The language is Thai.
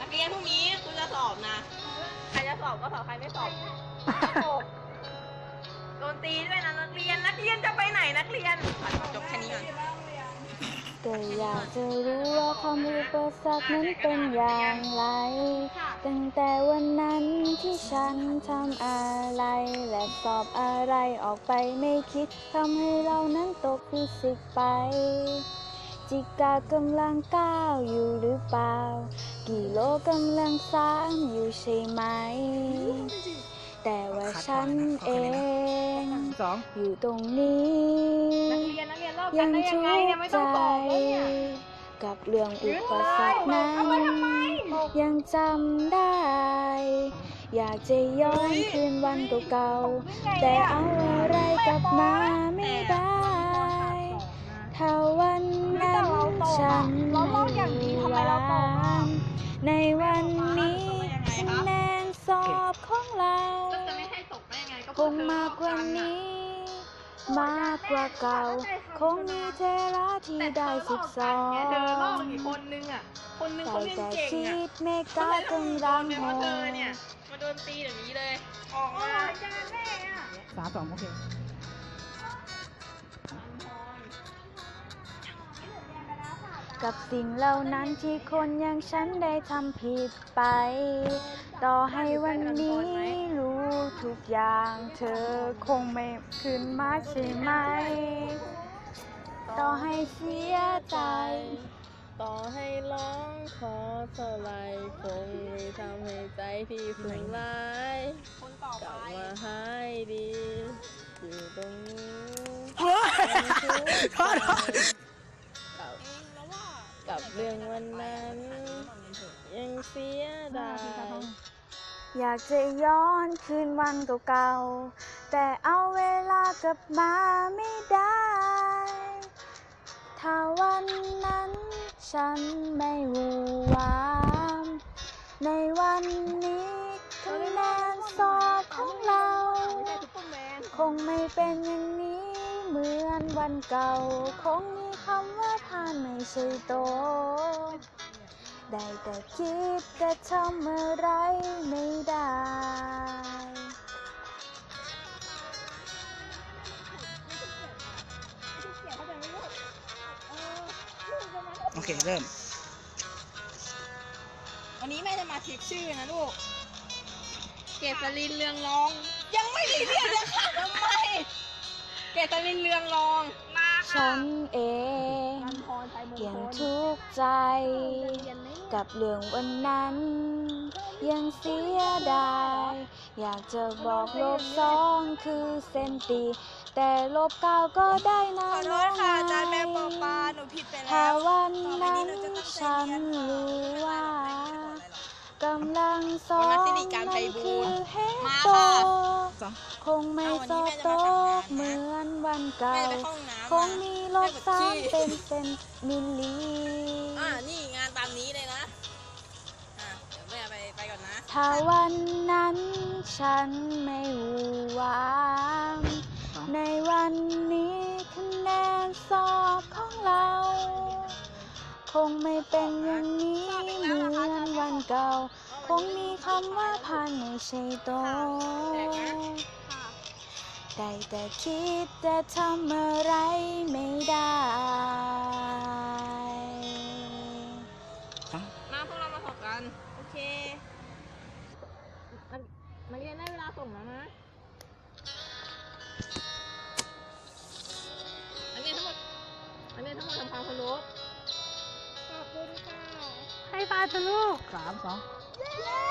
นักเรียนพรุ่งนี้คุณจะสอบนะ ใครจะสอบก็สอบใครไม่สอบโดนตีด้วยนะนักเรียน นักเรียนจะไปไหนนักเรียนจบแค่นี้ก่อน ก็อยากจะรู้ว่าความรู้ประสักนั้นเป็นอย่างไร ตั้งแต่วันนั้นที่ฉันทำอะไร และตอบอะไรออกไปไม่คิดทำให้เรานั้นตกฟิสิกไป จิกากำลังก้าวอยู่หรือเปล่ากี่โลกำลังสามอยู่ใช่ไหม แต่ว่าฉันเอง สองอยู่ตรงนี้นักเรียนนักเรียนเลิกกัยันงได้ยัทุงกไงข์เนี่ยไม่ใจต้องสอบแล้วเนี่ยกับเรื่องอุปสรรคนั้นเอามาทำไมยังจำได้ อยากจะย้อนคืนวันเก่าๆแต่เอาอะไรกลับมาไม่ได้ ของเราจะไม่ให้ตกได้ยังไงก็คงมากกว่านี้ มากกว่าเก่า คงมีเทระที่ได้สิบสองเธอลอกอีกคนนึงอะ คนนึงแต่เขาเรียนแต่เก่งคิอะดไม่กล้ากำลังเนี่ยหว่าเธออเนี่ยมาโดนตีเดี๋ยวนี้เลย ออกมาสามสองโอเค กับสิ่งเหล่านั้นที่คนอย่างฉันได้ทำผิดไป ต่อให้วันนี้รู้ทุกอย่างเธอคงไม่คืนมาใช่ไหม ต่อให้เสียใจ ต่อให้ร้องขอเท่าไรคงไม่ทำให้ใจที่สุดร้ายกลับมาหายดี อยู่ตรงนี้โอ้ยขอโทษกับกับเรื่องวันนั้น ยังเสียดาย อยากจะย้อนคืนวันเก่าๆ แต่เอาเวลากลับมาไม่ได้ ถ้าวันนั้นฉันไม่หูวามในวันนี้คะแนนสอบของเรา คงไม่เป็นอย่างนี้เหมือนวันเก่า คงมีคำว่าผ่านไม่ใช่โต ได้แต่คิดจะทำอะไรไม่ได้ โอเค เริ่ม วันนี้แม่จะมาเช็คชื่อนะลูก เกษรินเรืองรอง ยังไม่ได้เรียนเลยค่ะทำไม เกษรินเรืองรอง ฉันเองยังทุกข์ใจ กับเรื่องวันนั้น ยังเสียดาย อยากจะบอกลบสองคือเส้นตี แต่ลบเก้าก็ได้นะขอโทษค่ะอาจารย์แม่ปอปาหนูผิดไปถ้าแล้ววันนั้นฉันรู้ว่ากำลังสอนวันนั้นสิริการไพนั่นคือเฮโตค่ะสองคงไม่สอบตกเหมือ วันเก่า แม่จะไปเข้าห้องน้ำคงมีลบสามเป็นเซนมิลลิอ่านี่งานตามนี้เลยนะอ่าเดี๋ยวแม่ไปไปก่อนนะ ถ้าวันนั้นฉันไม่หูวามสองในวันนี้คะแนนสอบของเรา คงไม่เป็นอย่างนี้เหมือนวันเก่า คงมีคำว่าผ่านไม่ใช่โตะ ได้แต่คิดจะทำอะไรไม่ได้สองมาพวกเรามาสอบกัน โอเคนักนักเรียนได้เวลาส่งแล้วนะนักเรียนทั้งหมดนักเรียนทั้งหมดทำความเคารพขอบคุณค่ะ ให้ปาจะลูกสามสองเย้